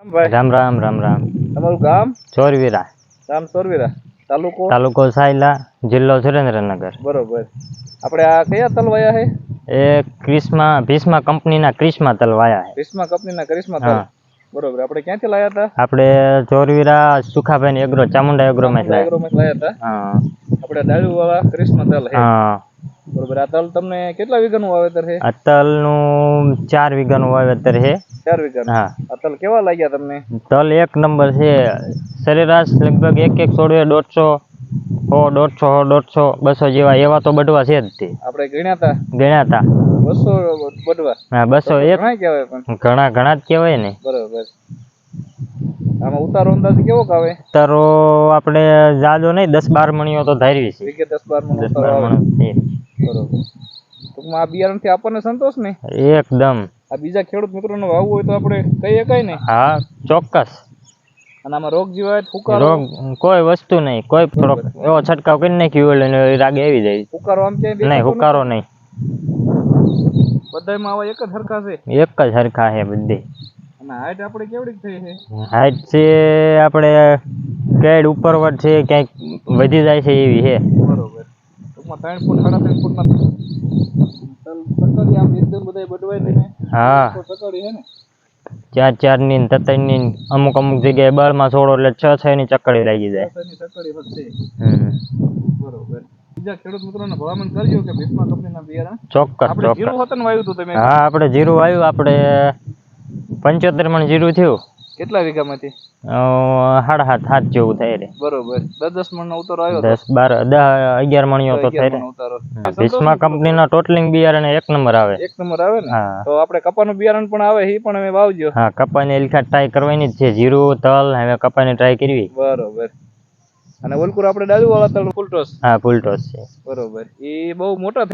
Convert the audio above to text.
રામ રામ રામ રામ. તમારું ગામ? ચોરવીરા. ગામ ચોરવીરા. તાલુકો? તાલુકો સાયલા જિલ્લો સુરેન્દ્રનગર. બરોબર. આપણે આ કયા તલ વાયા છે એ ક્રિસ્મા ભીષ્મા કંપનીના ક્રિસ્મા તલ વાયા છે ભીષ્મા કંપનીના કરિશ્મા તલ. બરોબર. આપણે ક્યાંથી લાયા હતા? આપણે ચોરવીરા સુખાભાઈ એગ્રો ચામુંડા એગ્રોમાં જ લાયા. હતા. આપણે ડાળુ વાળા કરિશ્મા તલ હા. બરોબર. આ તલ તમને કેટલા વીઘાનું વાવેતર છે? આ તલનું ચાર વીઘાનું વાવેતર છે. ચાર વીઘાનું? હા. આ તલ કેવા લાગ્યા તમને? તલ એક નંબર છે. સરેરાશ લગભગ એક એક છોડવે દોઢસો સો દોઢસો દોઢસો બસો જેવા એવા તો બઢવા છે જ તે. આપણે ગણ્યા હતા ગણ્યા હતા બસો બડવા હા બસો એક. ઘણા કહેવાય પણ. ઘણા ઘણા જ કહેવાય ને. બરોબર. આમાં ઉતારો અંદાજ કેવો આવે આપણે જાજો નહીં દસ બાર મણીઓ તો ધારવી છે દસ બાર મણ દસ બાર મણ. બરોબર. ટૂંકમાં આ બિયારણથી આપણને સંતોષ ને? એકદમ. આ બીજા ખેડૂત મિત્રોને વાવવું હોય તો આપણે કહી શકાય ને? હા ચોક્કસ. અને આમાં રોગ જીવાત ફુકારો રોગ કોઈ વસ્તુ નહીં. કોઈ થોડોક એવો છટકાવ કરી નાખ્યો એટલે રાગે આવી જાય. ફુકારો આમ ક્યાંય નહીં હુકારો નહીં. બધાયમાં આવા એક જ સરખા છે? એક જ હરખા છે બધી. અને હાઈટ આપણે કેવડી થઈ છે? હાઈટ છે આપણે કેડ ઉપરવટ છે ક્યાંક વધી જાય છે એવી છે. બરોબર. ત્રણ ફૂટ સાડા ત્રણ ફૂટમાં સકડી આમ એકદમ બધાય બડવાય ને? હા. સકડી છે ને? ચાર ચારની ને ની અમુક અમુક જગ્યાએ બળમાં છોડો એટલે છ છ ની ચકડી લાગી જાય. દસની વધશે બરોબર. બીજા ખેડૂત મિત્રોને ભલામણ કરજો કે ભીષ્મા કંપનીના બિયારણ ચોક્કસ આપણે જીરું હતું વાવ્યું હતું તમે? હા આપણે જીરું આવ્યું આપણે પંચોતેર મણ જીરું થયું. કેટલા વીઘામાંથી? અ, સાડા સાત સાત જેવું થાય રે. બરોબર. દસ દસ મણનો ઉતારો આવ્યો દસ બાર દસ અગિયાર મણીઓ તો થાય અગિયાર રે. મણનો ઉતારો. ભીષ્મા ટોટલિંગ બિયારણ એક નંબર આવે. એક નંબર આવે ને? તો આપણે કપાનું બિયારણ પણ આવે એ પણ અમે વાવજો. હા કપાની એલખા ટ્રાય કરવાની જ છે. જીરું તલ હવે કપાની ટ્રાય કરવી. બરોબર. અને ઓલકુર આપણે ડાળુ વાળા તળ ફૂલટોસ હા ફૂલ ટોસ છે. બરોબર. એ બહુ મોટા